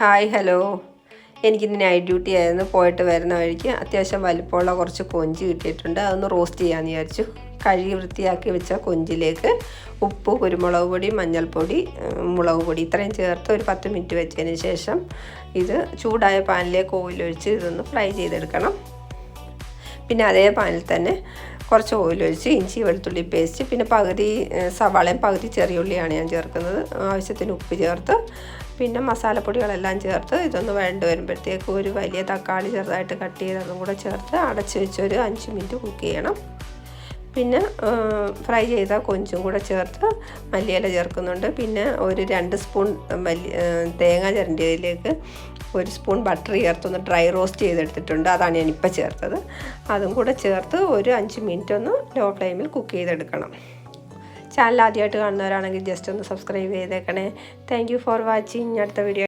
Hi hello. എനിക്കിന്ന് night duty ആയിരുന്നു. പോയിട്ട് വരുന്ന വഴിക്ക് അത്യാവശ്യം വലിപ്പമുള്ള കുറച്ച് കൊഞ്ച് കിട്ടിയിട്ടുണ്ട്. അതൊന്ന് റോസ്റ്റ് ചെയ്യാമെന്ന് വിചാരിച്ചു. കഴുകി വൃത്തിയാക്കി വെച്ച കൊഞ്ചിലേക്ക് ഉപ്പ് കുരുമുളക് പൊടി മഞ്ഞൾപ്പൊടി മുളക് പൊടി ഇത്രയും ചേർത്ത് ഒരു പത്ത് മിനിറ്റ് വെച്ചതിന് ശേഷം ഇത് ചൂടായ പാനിലേക്ക് ഓയിലൊഴിച്ച് ഇതൊന്ന് ഫ്രൈ ചെയ്തെടുക്കണം. പിന്നെ അതേ പാനിൽ തന്നെ കുറച്ച് ഓയിൽ ഒഴിച്ച് ഇഞ്ചി വെളുത്തുള്ളി പേസ്റ്റ് പിന്നെ പകുതി സവാളയും പകുതി ചെറിയ ഉള്ളിയാണ് ഞാൻ ചേർക്കുന്നത്. ആവശ്യത്തിന് ഉപ്പ് ചേർത്ത് പിന്നെ മസാലപ്പൊടികളെല്ലാം ചേർത്ത് ഇതൊന്ന് വേണ്ട വരുമ്പോഴത്തേക്ക് ഒരു വലിയ തക്കാളി ചെറുതായിട്ട് കട്ട് ചെയ്തതും കൂടെ ചേർത്ത് അടച്ച് വെച്ച് ഒരു അഞ്ച് മിനിറ്റ് കുക്ക് ചെയ്യണം. പിന്നെ ഫ്രൈ ചെയ്ത കൊഞ്ചും കൂടെ ചേർത്ത് മല്ലിയില ചേർക്കുന്നുണ്ട്. പിന്നെ ഒരു രണ്ട് സ്പൂൺ മല്ലി തേങ്ങ ചിരണ്ടിയതിലേക്ക് ഒരു സ്പൂൺ ബട്ടർ ചേർത്തൊന്ന് ഡ്രൈ റോസ്റ്റ് ചെയ്തെടുത്തിട്ടുണ്ട്. അതാണ് ഞാനിപ്പോൾ ചേർത്തത്. അതും കൂടെ ചേർത്ത് ഒരു അഞ്ച് മിനിറ്റ് ഒന്ന് ലോ ഫ്ലെയിമിൽ കുക്ക് ചെയ്തെടുക്കണം. ചാനൽ ആദ്യമായിട്ട് കാണുന്നവരാണെങ്കിൽ ജസ്റ്റ് ഒന്ന് സബ്സ്ക്രൈബ് ചെയ്തേക്കണേ. താങ്ക് ഫോർ വാച്ചിങ് അടുത്ത വീഡിയോ